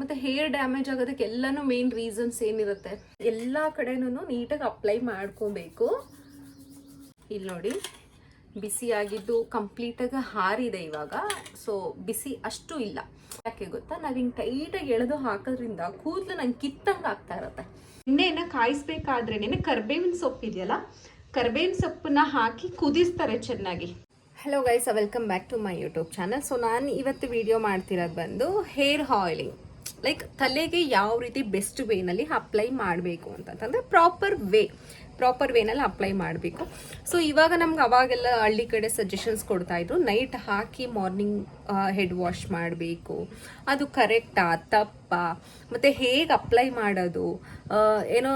ಮತ್ತೆ hair damage ಆಗೋದಕ್ಕೆ ಎಲ್ಲಾನು ಮೇನ್ ರೀಸನ್ಸ್ ಏನಿರುತ್ತೆ? ಎಲ್ಲ ಕಡೆನೂ ನೀಟಾಗಿ ಅಪ್ಲೈ ಮಾಡ್ಕೊಬೇಕು. ಇಲ್ಲಿ ನೋಡಿ, ಬಿಸಿ ಆಗಿದ್ದು ಕಂಪ್ಲೀಟಾಗಿ ಹಾರಿದೆ ಇವಾಗ. ಸೊ ಬಿಸಿ ಅಷ್ಟು ಇಲ್ಲ. ಯಾಕೆ ಗೊತ್ತಾ? ನಾವು ಹಿಂಗೆ ಟೈಟಾಗಿ ಎಳೆದು ಹಾಕೋದ್ರಿಂದ ಕೂದಲು ನಂಗೆ ಕಿತ್ತಂಗೆ ಆಗ್ತಾ ಇರುತ್ತೆ. ಎಣ್ಣೆನ ಕಾಯಿಸ್ಬೇಕಾದ್ರೇನೆ ಕರ್ಬೇವಿನ ಸೊಪ್ಪು ಇದೆಯಲ್ಲ, ಕರ್ಬೇವಿನ ಸೊಪ್ಪನ್ನ ಹಾಕಿ ಕುದಿಸ್ತಾರೆ ಚೆನ್ನಾಗಿ. Hello guys welcome back to my YouTube channel so ನಾನು ಇವತ್ತು ವಿಡಿಯೋ ಮಾಡ್ತಿರೋದು ಬಂದು ಹೇರ್ ಆಯಿಲಿಂಗ್ ಲೈಕ್ ತಲೆಗೆ ಯಾವ ರೀತಿ ಬೆಸ್ಟ್ ವೇನಲ್ಲಿ ಅಪ್ಲೈ ಮಾಡಬೇಕು ಅಂತಂತಂದರೆ ಪ್ರಾಪರ್ ವೇ ಪ್ರಾಪರ್ ವೇನಲ್ಲಿ ಅಪ್ಲೈ ಮಾಡಬೇಕು. ಸೊ ಇವಾಗ ನಮ್ಗೆ ಅವಾಗೆಲ್ಲ ಹಳ್ಳಿ ಕಡೆ ಸಜೆಷನ್ಸ್ ಕೊಡ್ತಾ ಇದ್ರು ನೈಟ್ ಹಾಕಿ ಮಾರ್ನಿಂಗ್ ಹೆಡ್ ವಾಶ್ ಮಾಡಬೇಕು. ಅದು ಕರೆಕ್ಟಾ ತಪ್ಪಾ? ಮತ್ತು ಹೇಗೆ ಅಪ್ಲೈ ಮಾಡೋದು? ಏನೋ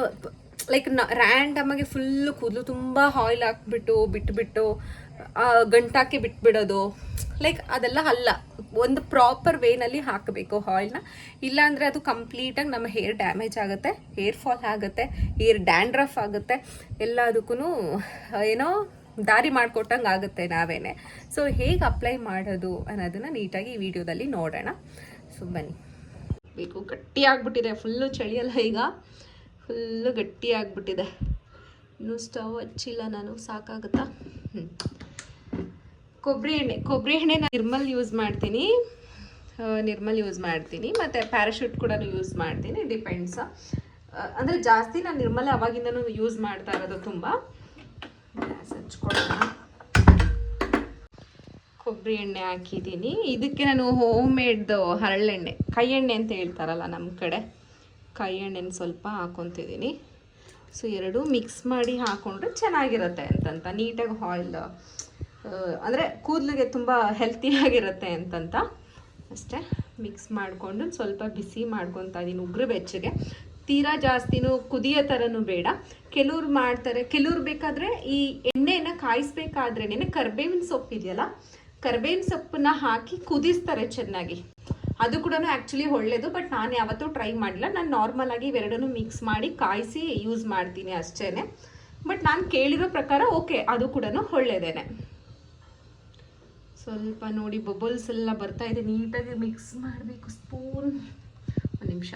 ಲೈಕ್ನ ರ್ಯಾಂಡಮಾಗಿ ಫುಲ್ಲು ಕೂದಲು ತುಂಬ ಆಯಿಲ್ ಹಾಕ್ಬಿಟ್ಟು, ಬಿಟ್ಬಿಟ್ಟು ಗಂಟಾಕಿ ಬಿಟ್ಬಿಡೋದು. ಲೈಕ್ ಅದೆಲ್ಲ ಅಲ್ಲ. ಒಂದು ಪ್ರಾಪರ್ ವೇನಲ್ಲಿ ಹಾಕಬೇಕು ಆಯಿಲ್ನ ಇಲ್ಲಾಂದರೆ ಅದು ಕಂಪ್ಲೀಟಾಗಿ ನಮ್ಮ ಹೇರ್ ಡ್ಯಾಮೇಜ್ ಆಗುತ್ತೆ ಹೇರ್ ಫಾಲ್ ಆಗುತ್ತೆ ಹೇರ್ ಡ್ಯಾಂಡ್ರಫ್ ಆಗುತ್ತೆ. ಎಲ್ಲದಕ್ಕೂ ಏನೋ ದಾರಿ ಮಾಡಿಕೊಟ್ಟಂಗೆ ಆಗುತ್ತೆ ನಾವೇನೆ. ಸೊ ಹೇಗೆ ಅಪ್ಲೈ ಮಾಡೋದು ಅನ್ನೋದನ್ನು ನೀಟಾಗಿ ಈ ವಿಡಿಯೋದಲ್ಲಿ ನೋಡೋಣ. ಸೊ ಬನ್ನಿ. ಬೇಕು ಗಟ್ಟಿ ಆಗಿಬಿಟ್ಟಿದೆ ಫುಲ್ಲು ಚಳಿಯಲ್ಲ ಈಗ. ಫುಲ್ಲು ಗಟ್ಟಿ ಆಗಿಬಿಟ್ಟಿದೆ ಇನ್ನೂ ಸ್ಟವ್ ಹಚ್ಚಿಲ್ಲ ನಾನು. ಸಾಕಾಗುತ್ತಾ? ಹ್ಞೂ ಕೊಬ್ಬರಿ ಎಣ್ಣೆ ಕೊಬ್ಬರಿ ಎಣ್ಣೆ ನಾನು ನಿರ್ಮಲ್ ಯೂಸ್ ಮಾಡ್ತೀನಿ. ನಿರ್ಮಲ್ ಯೂಸ್ ಮಾಡ್ತೀನಿ. ಮತ್ತು ಪ್ಯಾರಾಶೂಟ್ ಕೂಡ ಯೂಸ್ ಮಾಡ್ತೀನಿ. ಡಿಪೆಂಡ್ಸ್ ಅಂದರೆ ಜಾಸ್ತಿ ನಾನು ನಿರ್ಮಲ್ ಅವಾಗಿಂದನು ಯೂಸ್ ಮಾಡ್ತಾ ಇರೋದು ತುಂಬ. ಹಚ್ಕೊಳ್ಳೋಣ. ಕೊಬ್ಬರಿ ಎಣ್ಣೆ ಹಾಕಿದ್ದೀನಿ. ಇದಕ್ಕೆ ನಾನು ಹೋಮ್ ಮೇಡ್ದು ಹರಳೆಣ್ಣೆ, ಕೈ ಎಣ್ಣೆ ಅಂತ ಹೇಳ್ತಾರಲ್ಲ ನಮ್ಮ ಕಡೆ. ಕೈ ಎಣ್ಣೆನ ಸ್ವಲ್ಪ ಹಾಕೊತಿದ್ದೀನಿ. ಸೊ ಎರಡು ಮಿಕ್ಸ್ ಮಾಡಿ ಹಾಕೊಂಡ್ರೆ ಚೆನ್ನಾಗಿರುತ್ತೆ ಅಂತಂತ. ನೀಟಾಗಿ ಆಯಿಲ್ ಅಂದರೆ ಕೂದಲಿಗೆ ತುಂಬ ಹೆಲ್ತಿಯಾಗಿರುತ್ತೆ ಅಂತಂತ. ಅಷ್ಟೇ ಮಿಕ್ಸ್ ಮಾಡಿಕೊಂಡು ಸ್ವಲ್ಪ ಬಿಸಿ ಮಾಡ್ಕೊತಾ ಇದ್ದೀನಿ ಉಗ್ರು ಬೆಚ್ಚಗೆ. ತೀರಾ ಜಾಸ್ತಿನೂ ಕುದಿಯೋ ಥರನೂ ಬೇಡ. ಕೆಲವ್ರು ಮಾಡ್ತಾರೆ. ಕೆಲವ್ರು ಬೇಕಾದರೆ ಈ ಎಣ್ಣೆನ ಕಾಯಿಸ್ಬೇಕಾದ್ರೇನೆ ಕರ್ಬೇವಿನ ಸೊಪ್ಪು ಇದೆಯಲ್ಲ, ಕರ್ಬೇವಿನ ಸೊಪ್ಪನ್ನ ಹಾಕಿ ಕುದಿಸ್ತಾರೆ ಚೆನ್ನಾಗಿ. ಅದು ಕೂಡ ಆ್ಯಕ್ಚುಲಿ ಒಳ್ಳೆಯದು ಬಟ್ ನಾನು ಯಾವತ್ತೂ ಟ್ರೈ ಮಾಡಿಲ್ಲ. ನಾನು ನಾರ್ಮಲಾಗಿ ಇವೆರಡನ್ನೂ ಮಿಕ್ಸ್ ಮಾಡಿ ಕಾಯಿಸಿ ಯೂಸ್ ಮಾಡ್ತೀನಿ ಅಷ್ಟೇ ಬಟ್ ನಾನು ಕೇಳಿರೋ ಪ್ರಕಾರ ಓಕೆ ಅದು ಕೂಡ ಒಳ್ಳೇದೇನೆ. ಸ್ವಲ್ಪ ನೋಡಿ ಬಬಲ್ಸ್ ಎಲ್ಲ ಬರ್ತಾ ಇದೆ, ನೀಟಾಗಿ ಮಿಕ್ಸ್ ಮಾಡಬೇಕು ಸ್ಪೂನ್ ಒಂದು ನಿಮಿಷ.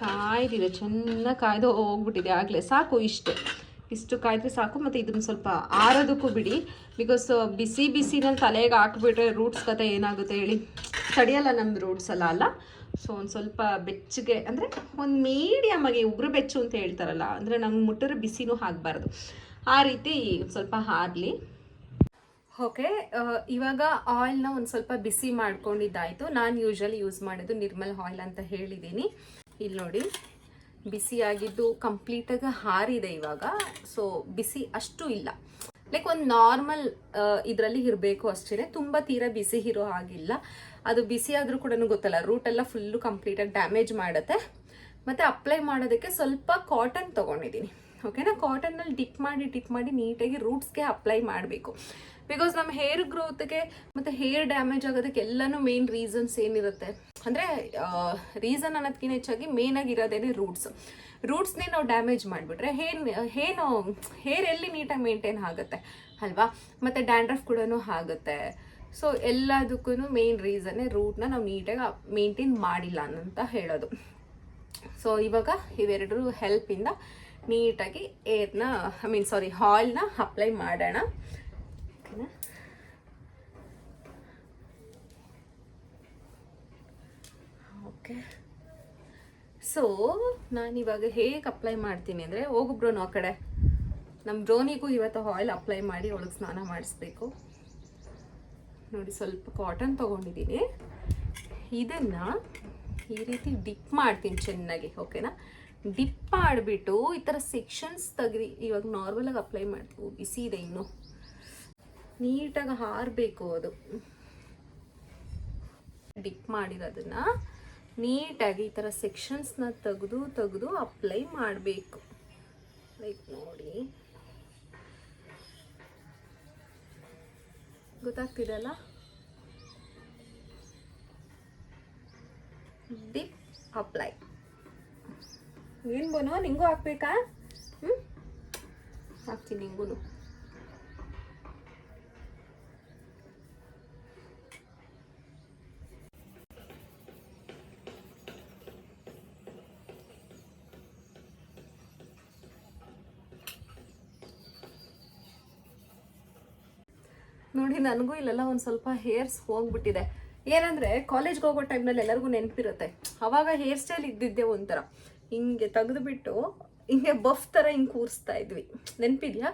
ಕಾಯ್ದಿದೆ, ಚೆನ್ನಾಗಿ ಕಾಯ್ದು ಹೋಗ್ಬಿಟ್ಟಿದೆ ಆಗಲೇ. ಸಾಕು ಇಷ್ಟು. ಇಷ್ಟು ಕಾಯ್ದ್ರೆ ಸಾಕು, ಮತ್ತು ಇದನ್ನು ಸ್ವಲ್ಪ ಆರೋದಕ್ಕೂ ಬಿಡಿ. ಬಿಕಾಸ್ ಬಿಸಿ ಬಿಸಿನಲ್ಲಿ ತಲೆಗೆ ಹಾಕ್ಬಿಟ್ರೆ ರೂಟ್ಸ್ ಕತೆ ಏನಾಗುತ್ತೆ ಹೇಳಿ. ತಡೆಯಲ್ಲ ನಮ್ಮ ರೂಟ್ಸ್ ಎಲ್ಲ ಅಲ್ಲ. ಸೊ ಒಂದು ಸ್ವಲ್ಪ ಬೆಚ್ಚಗೆ, ಅಂದರೆ ಒಂದು ಮೀಡಿಯಮ್ ಆಗಿ ಉಗುರು ಬೆಚ್ಚು ಅಂತ ಹೇಳ್ತಾರಲ್ಲ, ಅಂದರೆ ನಮ್ಗೆ ಮುಟ್ಟಿದ್ರೆ ಬಿಸಿನೂ ಆಗಬಾರ್ದು. ಆ ರೀತಿ ಸ್ವಲ್ಪ ಹಾರಲಿ. ಓಕೆ ಇವಾಗ ಆಯಿಲ್ನ ಒಂದು ಸ್ವಲ್ಪ ಬಿಸಿ ಮಾಡ್ಕೊಂಡಿದ್ದಾಯಿತು. ನಾನು ಯೂಶಲಿ ಯೂಸ್ ಮಾಡೋದು ನಿರ್ಮಲ್ ಆಯಿಲ್ ಅಂತ ಹೇಳಿದ್ದೀನಿ ಇಲ್ಲಿ ನೋಡಿ, ಬಿಸಿಯಾಗಿದ್ದು ಕಂಪ್ಲೀಟಾಗಿ ಹಾರಿದೆ ಇವಾಗ. ಸೊ ಬಿಸಿ ಅಷ್ಟು ಇಲ್ಲ. ಲೈಕ್ ಒಂದು ನಾರ್ಮಲ್ ಇದರಲ್ಲಿ ಇರಬೇಕು ಅಷ್ಟೇ ತುಂಬ ತೀರಾ ಬಿಸಿ ಇರೋ ಹಾಗಿಲ್ಲ. ಅದು ಬಿಸಿ ಆದರೂ ಕೂಡ ಗೊತ್ತಲ್ಲ. ರೂಟ್ ಎಲ್ಲ ಫುಲ್ಲು ಕಂಪ್ಲೀಟಾಗಿ ಡ್ಯಾಮೇಜ್ ಮಾಡುತ್ತೆ. ಮತ್ತು ಅಪ್ಲೈ ಮಾಡೋದಕ್ಕೆ ಸ್ವಲ್ಪ ಕಾಟನ್ ತೊಗೊಂಡಿದ್ದೀನಿ. ಓಕೆನಾ ಕಾಟನ್ನಲ್ಲಿ ಡಿಪ್ ಮಾಡಿ ಡಿಪ್ ಮಾಡಿ ನೀಟಾಗಿ ರೂಟ್ಸ್ಗೆ ಅಪ್ಲೈ ಮಾಡಬೇಕು. ಬಿಕಾಸ್ ನಮ್ಮ ಹೇರ್ ಗ್ರೋತ್ಗೆ ಮತ್ತು ಹೇರ್ ಡ್ಯಾಮೇಜ್ ಆಗೋದಕ್ಕೆ ಎಲ್ಲನೂ ಮೇನ್ ರೀಸನ್ಸ್ ಏನಿರುತ್ತೆ? ಅಂದರೆ ರೀಸನ್ ಅನ್ನೋದಕ್ಕಿಂತ ಹೆಚ್ಚಾಗಿ ಮೇನಾಗಿ ಇರೋದೇನೆ ರೂಟ್ಸ್ ರೂಟ್ಸ್ನೇ ನಾವು ಡ್ಯಾಮೇಜ್ ಮಾಡಿಬಿಟ್ರೆ ಹೇರ್ ಏನು ಹೇರ್ ಎಲ್ಲಿ ನೀಟಾಗಿ ಮೇಂಟೈನ್ ಆಗುತ್ತೆ? ಅಲ್ವಾ? ಮತ್ತು ಡ್ಯಾಂಡ್ರಫ್ ಕೂಡ ಆಗುತ್ತೆ. ಸೊ ಎಲ್ಲದಕ್ಕೂ ಮೇನ್ ರೀಸನ್ನೇ ರೂಟ್ನ ನಾವು ನೀಟಾಗಿ ಮೇಂಟೈನ್ ಮಾಡಿಲ್ಲ ಅಂತ ಹೇಳೋದು. ಸೊ ಇವಾಗ ಇವೆರಡರ ಹೆಲ್ಪಿಂದ ನೀಟಾಗಿ ಏರ್ನ ಐ ಮೀನ್ ಸಾರಿ ಆಯಿಲ್ನ ಅಪ್ಲೈ ಮಾಡೋಣ ಓಕೆನಾ ಓಕೆ. ಸೊ ನಾನಿವಾಗ ಹೇಗೆ ಅಪ್ಲೈ ಮಾಡ್ತೀನಿ ಅಂದರೆ ಹೋಗು ಬ್ರೋನು ಆ ಕಡೆ. ನಮ್ಮ ಬ್ರೋನಿಗೂ ಇವತ್ತು ಆಯಿಲ್ ಅಪ್ಲೈ ಮಾಡಿ ಒಳಗೆ ಸ್ನಾನ ಮಾಡಿಸ್ಬೇಕು. ನೋಡಿ ಸ್ವಲ್ಪ ಕಾಟನ್ ತೊಗೊಂಡಿದ್ದೀನಿ. ಇದನ್ನು ಈ ರೀತಿ ಡಿಪ್ ಮಾಡ್ತೀನಿ ಚೆನ್ನಾಗಿ ಓಕೆನಾ ಡಿಪ್ ಮಾಡಿಬಿಟ್ಟು ಈ ಥರ ಸೆಕ್ಷನ್ಸ್ ತೆಗ್ದು, ಇವಾಗ ನಾರ್ಮಲಾಗಿ ಅಪ್ಲೈ ಮಾಡ್ತೀವಿ ಬಿಸಿ ಇದೆ ಇನ್ನು. ನೀಟಾಗಿ ಹಾರಬೇಕು ಅದು. ಡಿಪ್ ಮಾಡಿರೋದನ್ನ. ನೀಟಾಗಿ ಈ ಥರ ಸೆಕ್ಷನ್ಸ್ನ ತೆಗೆದು ತೆಗೆದು ಅಪ್ಲೈ ಮಾಡಬೇಕು. ಲೈಕ್ ನೋಡಿ. ಗೊತ್ತಾಗ್ತಿದೆಯಲ್ಲ? ಡಿಪ್ ಅಪ್ಲೈ ಏನು ಬೋನು? ನಿಂಗೂ ಹಾಕ್ಬೇಕಾ? ಹ್ಞೂ ಹಾಕ್ತೀನಿ ನಿಂಗೂ ನೋಡಿ, ನನಗೂ ಇಲ್ಲೆಲ್ಲ ಒಂದು ಸ್ವಲ್ಪ ಹೇರ್ಸ್ ಹೋಗ್ಬಿಟ್ಟಿದೆ. ಏನಂದ್ರೆ ಕಾಲೇಜ್ಗೆ ಹೋಗೋ ಟೈಮ್ನಲ್ಲಿ ಎಲ್ಲರಿಗೂ ನೆನಪಿರುತ್ತೆ. ಅವಾಗ ಹೇರ್ ಸ್ಟೈಲ್ ಇದ್ದಿದ್ದೆ ಒಂಥರ. ಹಿಂಗೆ ತೆಗೆದುಬಿಟ್ಟು, ಹಿಂಗೆ ಬಫ್ ಥರ ಹಿಂಗೆ ಕೂರಿಸ್ತಾ ಇದ್ವಿ. ನೆನಪಿದ್ಯಾ?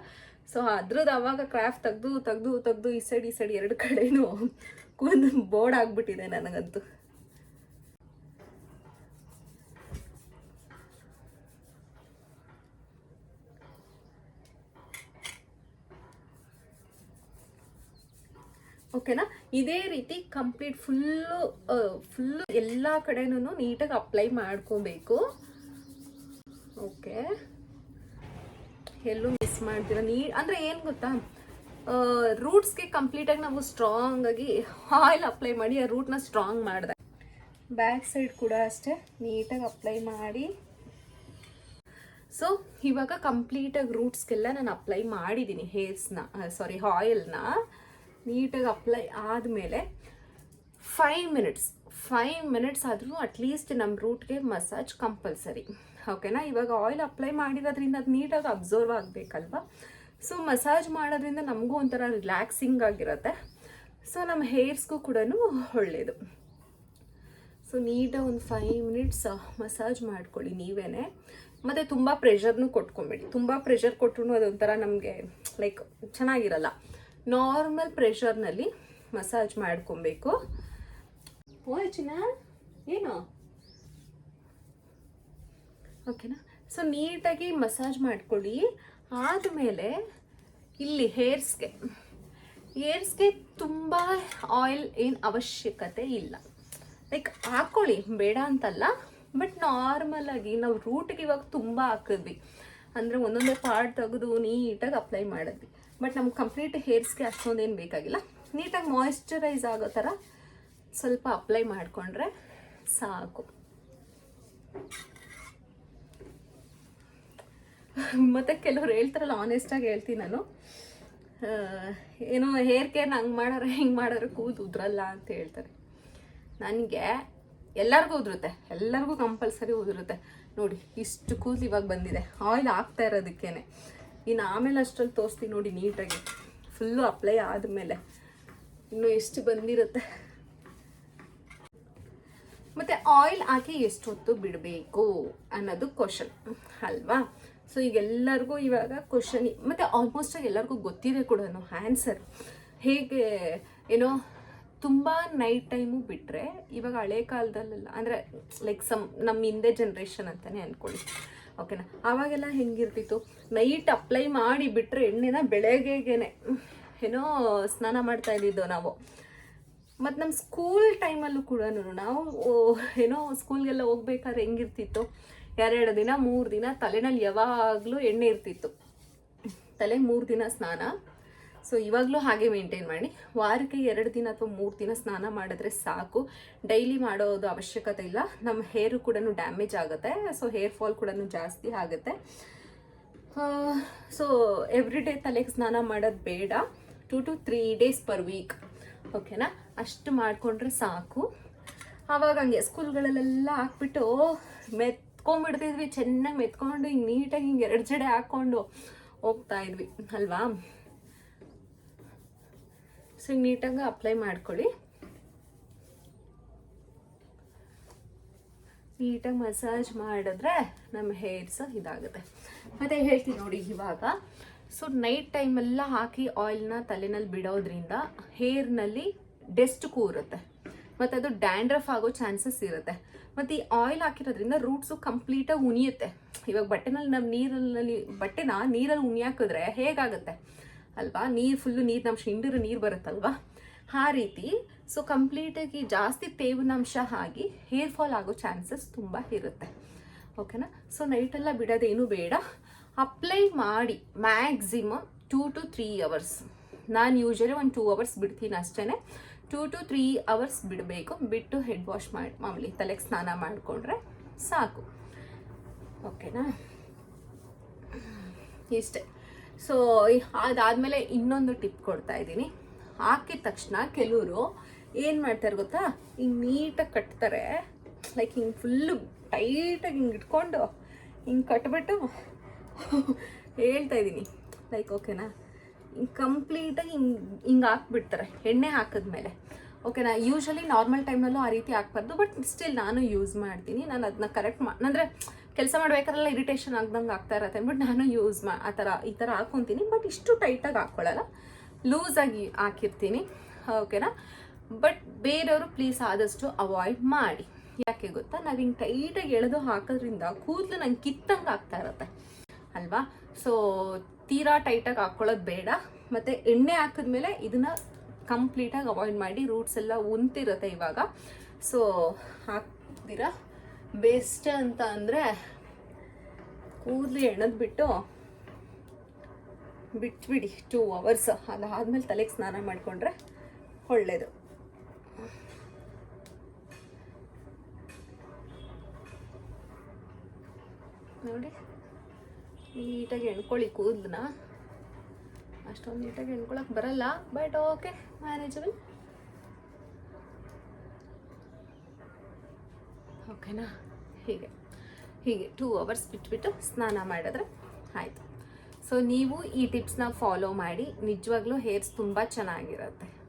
ಸೊ ಅದ್ರದ್ದು ಅವಾಗ ಕ್ರಾಫ್ಟ್ ತೆಗೆದು ತೆಗೆದು ತೆಗೆದು, ಈ ಸೈಡ್ ಈ ಸೈಡ್ ಎರಡು ಕಡೆನೂ ಒಂದು ಬೋರ್ಡ್ ಆಗಿಬಿಟ್ಟಿದೆ ನನಗಂತೂ. ಓಕೆನಾ ಇದೇ ರೀತಿ ಕಂಪ್ಲೀಟ್ ಫುಲ್ಲು ಫುಲ್ಲು ಎಲ್ಲ ಕಡೆನೂ ನೀಟಾಗಿ ಅಪ್ಲೈ ಮಾಡ್ಕೊಬೇಕು. ಓಕೆ ಎಲ್ಲೂ ಮಿಸ್ ಮಾಡ್ತೀರ? ನೀ, ಅಂದರೆ ಏನು ಗೊತ್ತಾ? ರೂಟ್ಸ್ಗೆ ಕಂಪ್ಲೀಟಾಗಿ ನಾವು ಸ್ಟ್ರಾಂಗ್ ಆಗಿ ಆಯಿಲ್ ಅಪ್ಲೈ ಮಾಡಿ ಆ ರೂಟ್ನ ಸ್ಟ್ರಾಂಗ್ ಮಾಡಿದೆ. ಬ್ಯಾಕ್ ಸೈಡ್ ಕೂಡ ಅಷ್ಟೇ, ನೀಟಾಗಿ ಅಪ್ಲೈ ಮಾಡಿ. ಸೊ ಇವಾಗ ಕಂಪ್ಲೀಟಾಗಿ ರೂಟ್ಸ್ಗೆಲ್ಲ ನಾನು ಅಪ್ಲೈ ಮಾಡಿದ್ದೀನಿ ಹೇರ್ಸ್ನ ಸಾರಿ ಆಯಿಲ್ನ ನೀಟಾಗಿ ಅಪ್ಲೈ ಆದಮೇಲೆ ಫೈವ್ ಮಿನಿಟ್ಸ್ ಫೈವ್ ಮಿನಿಟ್ಸ್ ಆದರೂ ಅಟ್ಲೀಸ್ಟ್ ನಮ್ಮ ರೂಟ್ಗೆ ಮಸಾಜ್ ಕಂಪಲ್ಸರಿ ಓಕೆನಾ ಇವಾಗ ಆಯಿಲ್ ಅಪ್ಲೈ ಮಾಡಿರೋದ್ರಿಂದ ಅದು ನೀಟಾಗಿ ಅಬ್ಸರ್ವ್ ಆಗಬೇಕಲ್ವ? ಸೊ ಮಸಾಜ್ ಮಾಡೋದ್ರಿಂದ ನಮಗೂ ಒಂಥರ ರಿಲ್ಯಾಕ್ಸಿಂಗ್ ಆಗಿರುತ್ತೆ. ಸೊ ನಮ್ಮ ಹೇರ್ಸ್ಗೂ ಕೂಡ ಒಳ್ಳೆಯದು ಸೊ ನೀಟಾಗಿ ಒಂದು ಫೈವ್ ಮಿನಿಟ್ಸ್ ಮಸಾಜ್ ಮಾಡ್ಕೊಳ್ಳಿ ನೀವೇ ಮತ್ತು ತುಂಬ ಪ್ರೆಷರ್ನೂ ಕೊಟ್ಕೊಬೇಡಿ. ತುಂಬ ಪ್ರೆಷರ್ ಕೊಟ್ಟರು ಅದೊಂಥರ ನಮಗೆ ಲೈಕ್ ಚೆನ್ನಾಗಿರಲ್ಲ. ನಾರ್ಮಲ್ ಪ್ರೆಷರ್ನಲ್ಲಿ ಮಸಾಜ್ ಮಾಡ್ಕೊಬೇಕು. ಓ ಚಿನ್ನ ಏನು? ಓಕೆನಾ ಸೊ ನೀಟಾಗಿ ಮಸಾಜ್ ಮಾಡ್ಕೊಳ್ಳಿ. ಆದಮೇಲೆ ಇಲ್ಲಿ ಹೇರ್ಸ್ಗೆ ಹೇರ್ಸ್ಗೆ ತುಂಬ ಆಯಿಲ್ ಏನು ಅವಶ್ಯಕತೆ ಇಲ್ಲ. ಲೈಕ್ ಹಾಕ್ಕೊಳ್ಳಿ ಬೇಡ ಅಂತಲ್ಲ. ಬಟ್ ನಾರ್ಮಲ್ ಆಗಿ ನಾವು ರೂಟ್ಗೆ ಇವಾಗ ತುಂಬ ಹಾಕಿದ್ವಿ. ಅಂದರೆ ಒಂದೊಂದೇ ಪಾರ್ಟ್ ತೆಗೆದು ನೀಟಾಗಿ ಅಪ್ಲೈ ಮಾಡಿದ್ವಿ. ಬಟ್ ನಮ್ಗೆ ಕಂಪ್ಲೀಟ್ ಹೇರ್ಸ್ಗೆ ಅಷ್ಟೊಂದೇನು ಬೇಕಾಗಿಲ್ಲ. ನೀಟಾಗಿ ಮಾಯಿಶ್ಚರೈಸ್ ಆಗೋ ಥರ ಸ್ವಲ್ಪ ಅಪ್ಲೈ ಮಾಡಿಕೊಂಡ್ರೆ ಸಾಕು. ಮತ್ತು ಕೆಲವ್ರು ಹೇಳ್ತಾರಲ್ಲ ಆನೆಸ್ಟಾಗಿ ಹೇಳ್ತೀನಿ ನಾನು. ಏನೋ ಹೇರ್ ಕೇರ್ನ ಹಂಗೆ ಮಾಡೋರು, ಹಿಂಗೆ ಮಾಡೋರು ಕೂದು ಉದ್ರಲ್ಲ ಅಂತ ಹೇಳ್ತಾರೆ. ನನಗೆ ಎಲ್ಲರಿಗೂ ಉದುರುತ್ತೆ. ಎಲ್ಲರಿಗೂ ಕಂಪಲ್ಸರಿ ಉದುರುತ್ತೆ. ನೋಡಿ, ಇಷ್ಟು ಕೂದಲು ಇವಾಗ ಬಂದಿದೆ. ಆಯಿಲ್ ಆಗ್ತಾ ಇರೋದಕ್ಕೇನೆ. ಇನ್ನು ಆಮೇಲೆ ಅಷ್ಟರಲ್ಲಿ ತೋರಿಸ್ತೀನಿ ನೋಡಿ ನೀಟಾಗಿ. ಫುಲ್ಲು ಅಪ್ಲೈ ಆದಮೇಲೆ. ಇನ್ನು ಎಷ್ಟು ಬಂದಿರುತ್ತೆ? ಮತ್ತೆ ಆಯಿಲ್ ಹಾಕಿ ಎಷ್ಟು ಹೊತ್ತು ಬಿಡಬೇಕು ಅನ್ನೋದು ಕ್ವಶನ್ ಅಲ್ವಾ? ಸೊ ಈಗ ಎಲ್ಲರಿಗೂ ಇವಾಗ ಕ್ವಶನ್ ಮತ್ತೆ ಆಲ್ಮೋಸ್ಟ್ ಎಲ್ಲರಿಗೂ ಗೊತ್ತಿದೆ ಕೂಡ ಆನ್ಸರ್ ಹೇಗೆ, ಏನೋ ತುಂಬ ನೈಟ್ ಟೈಮು ಬಿಟ್ಟರೆ ಇವಾಗ ಹಳೆ ಕಾಲದಲ್ಲೆಲ್ಲ ಅಂದರೆ ಲೈಕ್ ಸಮ್ ನಮ್ಮ ಹಿಂದೆ ಜನ್ರೇಷನ್ ಅಂತಲೇ ಅಂದ್ಕೊಳ್ಳಿ ಓಕೆನಾ ಆವಾಗೆಲ್ಲ ಹೆಂಗಿರ್ತಿತ್ತು? ನೈಟ್ ಅಪ್ಲೈ ಮಾಡಿ ಬಿಟ್ಟರೆ ಎಣ್ಣೆನ ಬೆಳಗ್ಗೆಗೇನೆ. ಏನೋ ಸ್ನಾನ ಮಾಡ್ತಾ ಇದ್ದಿದ್ದು ನಾವು. ಮತ್ತು ನಮ್ಮ ಸ್ಕೂಲ್ ಟೈಮಲ್ಲೂ ಕೂಡ ನಾವು ಏನೋ ಸ್ಕೂಲ್ಗೆಲ್ಲ ಹೋಗ್ಬೇಕಾದ್ರೆ ಹೆಂಗಿರ್ತಿತ್ತು? ಎರಡು ದಿನ, ಮೂರು ದಿನ ತಲೆನಲ್ಲಿ ಯಾವಾಗಲೂ ಎಣ್ಣೆ ಇರ್ತಿತ್ತು. ತಲೆ ಮೂರು ದಿನ ಸ್ನಾನ. ಸೊ ಇವಾಗಲೂ ಹಾಗೆ ಮೇಂಟೈನ್ ಮಾಡಿ. ವಾರಕ್ಕೆ ಎರಡು ದಿನ ಅಥವಾ ಮೂರು ದಿನ ಸ್ನಾನ ಮಾಡಿದ್ರೆ ಸಾಕು. ಡೈಲಿ ಮಾಡೋದು ಅವಶ್ಯಕತೆ ಇಲ್ಲ. ನಮ್ಮ ಹೇರು ಕೂಡ ಡ್ಯಾಮೇಜ್ ಆಗುತ್ತೆ. ಸೊ ಹೇರ್ ಫಾಲ್ ಕೂಡ ಜಾಸ್ತಿ ಆಗುತ್ತೆ. ಸೊ ಎವ್ರಿ ಡೇ ತಲೆಗೆ ಸ್ನಾನ ಮಾಡೋದು ಬೇಡ. Two two three days per week ಓಕೆನಾ ಅಷ್ಟು ಮಾಡಿಕೊಂಡ್ರೆ ಸಾಕು. ಆವಾಗ ಹಂಗೆ ಸ್ಕೂಲ್ಗಳಲ್ಲೆಲ್ಲ ಹಾಕ್ಬಿಟ್ಟು ಮೆತ್ಕೊಂಡ್ಬಿಡ್ತಿದ್ವಿ. ಚೆನ್ನಾಗಿ ಮೆತ್ಕೊಂಡು, ಹಿಂಗೆ ನೀಟಾಗಿ ಹಿಂಗೆ ಎರಡು ಜಡೆ ಹಾಕ್ಕೊಂಡು ಹೋಗ್ತಾ ಇದ್ವಿ. ಅಲ್ವಾ? ಸೊ ಹಿಂಗೆ ನೀಟಾಗಿ ಅಪ್ಲೈ ಮಾಡ್ಕೊಳ್ಳಿ. ನೀಟಾಗಿ ಮಸಾಜ್ ಮಾಡಿದ್ರೆ ನಮ್ಮ ಹೇರ್ಸ್ ಇದಾಗುತ್ತೆ. ಮತ್ತೆ ಹೇಳ್ತೀನಿ ನೋಡಿ ಇವಾಗ. ಸೊ ನೈಟ್ ಟೈಮೆಲ್ಲ ಹಾಕಿ ಆಯಿಲ್ನ ತಲೆನಲ್ಲಿ ಬಿಡೋದ್ರಿಂದ ಹೇರ್ನಲ್ಲಿ ಡೆಸ್ಟ್ ಕೂರುತ್ತೆ. ಮತ್ತು ಅದು ಡ್ಯಾಂಡ್ರಫ್ ಆಗೋ ಚಾನ್ಸಸ್ ಇರುತ್ತೆ. ಮತ್ತು ಈ ಆಯಿಲ್ ಹಾಕಿರೋದ್ರಿಂದ ರೂಟ್ಸು ಕಂಪ್ಲೀಟಾಗಿ ಉಣಿಯುತ್ತೆ. ಇವಾಗ ಬಟ್ಟೆನಲ್ಲಿ ನಮ್ಮ ನೀರಲ್ಲಿ, ಬಟ್ಟೆನ ನೀರಲ್ಲಿ ಉಣಿ ಹಾಕಿದ್ರೆ ಹೇಗಾಗುತ್ತೆ? ಅಲ್ವಾ? ನೀರು ಫುಲ್ಲು ನೀರಿನಂಶ ಹಿಂಡಿರು ನೀರು ಬರುತ್ತಲ್ವಾ? ಆ ರೀತಿ. ಸೊ ಕಂಪ್ಲೀಟಾಗಿ ಜಾಸ್ತಿ ತೇವನಾಂಶ ಆಗಿ ಹೇರ್ ಫಾಲ್ ಆಗೋ ಚಾನ್ಸಸ್ ತುಂಬ ಇರುತ್ತೆ. ಓಕೆನಾ ಸೊ ನೈಟೆಲ್ಲ ಬಿಡೋದೇನು ಬೇಡ. ಅಪ್ಲೈ ಮಾಡಿ maximum two two three hours ನಾನು ಯೂಶಲಿ ಒಂದು ಟೂ ಅವರ್ಸ್ ಬಿಡ್ತೀನಿ ಅಷ್ಟೇ ಟೂ ಟು ತ್ರೀ ಅವರ್ಸ್ ಬಿಡಬೇಕು. ಬಿಟ್ಟು ಹೆಡ್ ವಾಶ್ ಮಾಡಿ, ಮಾಮೂಲಿ ತಲೆಗೆ ಸ್ನಾನ ಮಾಡಿಕೊಂಡ್ರೆ ಸಾಕು. ಓಕೆನಾ ಇಷ್ಟೇ. ಸೊ ಅದಾದಮೇಲೆ ಇನ್ನೊಂದು ಟಿಪ್ ಕೊಡ್ತಾ ಇದ್ದೀನಿ. ಹಾಕಿದ ತಕ್ಷಣ ಕೆಲವರು ಏನು ಮಾಡ್ತಾರೆ ಗೊತ್ತಾ? ಹಿಂಗೆ ನೀಟಾಗಿ ಕಟ್ತಾರೆ. ಲೈಕ್ ಹಿಂಗೆ ಫುಲ್ಲು ಟೈಟಾಗಿ ಹಿಂಗೆ ಇಟ್ಕೊಂಡು ಹಿಂಗೆ ಕಟ್ಬಿಟ್ಟು ಹೇಳ್ತಾ ಇದ್ದೀನಿ. ಲೈಕ್ ಓಕೆನಾ ಕಂಪ್ಲೀಟಾಗಿ ಹಿಂಗೆ ಹಿಂಗೆ ಹಾಕ್ಬಿಡ್ತಾರೆ. ಎಣ್ಣೆ ಹಾಕಿದ್ಮೇಲೆ. ಓಕೆನಾ ಯೂಶಲಿ ನಾರ್ಮಲ್ ಟೈಮಲ್ಲೂ ಆ ರೀತಿ ಹಾಕ್ಬಾರ್ದು ಬಟ್ ಸ್ಟಿಲ್ ನಾನು ಯೂಸ್ ಮಾಡ್ತೀನಿ. ನಾನು ಅದನ್ನ ಕರೆಕ್ಟ್ ಮಾ ಅಂದರೆ ಕೆಲಸ ಮಾಡ್ಬೇಕಾದ್ರೆಲ್ಲ ಇರಿಟೇಷನ್ ಆಗ್ದಂಗೆ ಆಗ್ತಾ ಇರತ್ತೆ ಅಂದ್ಬಿಟ್ಟು ನಾನು ಯೂಸ್ ಮಾ ಆ ಥರ, ಈ ಥರ ಹಾಕ್ಕೊತೀನಿ. ಬಟ್ ಇಷ್ಟು ಟೈಟಾಗಿ ಹಾಕ್ಕೊಳ್ಳಲ್ಲ ಲೂಸಾಗಿ ಹಾಕಿರ್ತೀನಿ. ಓಕೆನಾ ಬಟ್ ಬೇರೆಯವರು ಪ್ಲೀಸ್ ಆದಷ್ಟು ಅವಾಯ್ಡ್ ಮಾಡಿ. ಯಾಕೆ ಗೊತ್ತಾ? ನಾವು ಹಿಂಗೆ ಟೈಟಾಗಿ ಎಳೆದು ಹಾಕೋದ್ರಿಂದ ಕೂದಲು ನಂಗೆ ಕಿತ್ತಂಗೆ ಆಗ್ತಾ ಇರತ್ತೆ. ಅಲ್ವಾ? ಸೊ ತೀರಾ ಟೈಟಾಗಿ ಹಾಕ್ಕೊಳ್ಳೋದು ಬೇಡ. ಮತ್ತು ಎಣ್ಣೆ ಹಾಕಿದ್ಮೇಲೆ ಇದನ್ನು ಕಂಪ್ಲೀಟಾಗಿ ಅವಾಯ್ಡ್ ಮಾಡಿ ರೂಟ್ಸ್ ಎಲ್ಲ ಉಂತಿರುತ್ತೆ ಇವಾಗ. ಸೊ ಹಾಕ್ದಿರಾ ಬೆಸ್ಟ್ ಅಂತ ಅಂದರೆ ಕೂದಲು ಎಣದ್ಬಿಟ್ಟು ಬಿಟ್ಬಿಡಿ ಟೂ ಅವರ್ಸ್ ಅದಾದ್ಮೇಲೆ ತಲೆಗೆ ಸ್ನಾನ ಮಾಡಿಕೊಂಡ್ರೆ ಒಳ್ಳೆಯದು ನೋಡಿ, ನೀಟಾಗಿ ಎಣ್ಕೊಳ್ಳಿ ಕೂದಲನ್ನ. ಅಷ್ಟೊಂದು ನೀಟಾಗಿ ಎಣ್ಕೊಳಕ್ಕೆ ಬರಲ್ಲ ಬಟ್ ಓಕೆ ಮ್ಯಾನೇಜಬಲ್ ಓಕೆನಾ? ಹೀಗೆ. ಹೀಗೆ ಟೂ ಅವರ್ಸ್ ಬಿಟ್ಬಿಟ್ಟು ಸ್ನಾನ ಮಾಡಿದ್ರೆ ಆಯಿತು. ಸೊ ನೀವು ಈ ಟಿಪ್ಸ್ನ ಫಾಲೋ ಮಾಡಿ. ನಿಜವಾಗ್ಲೂ ಹೇರ್ಸ್ ತುಂಬ ಚೆನ್ನಾಗಿರುತ್ತೆ.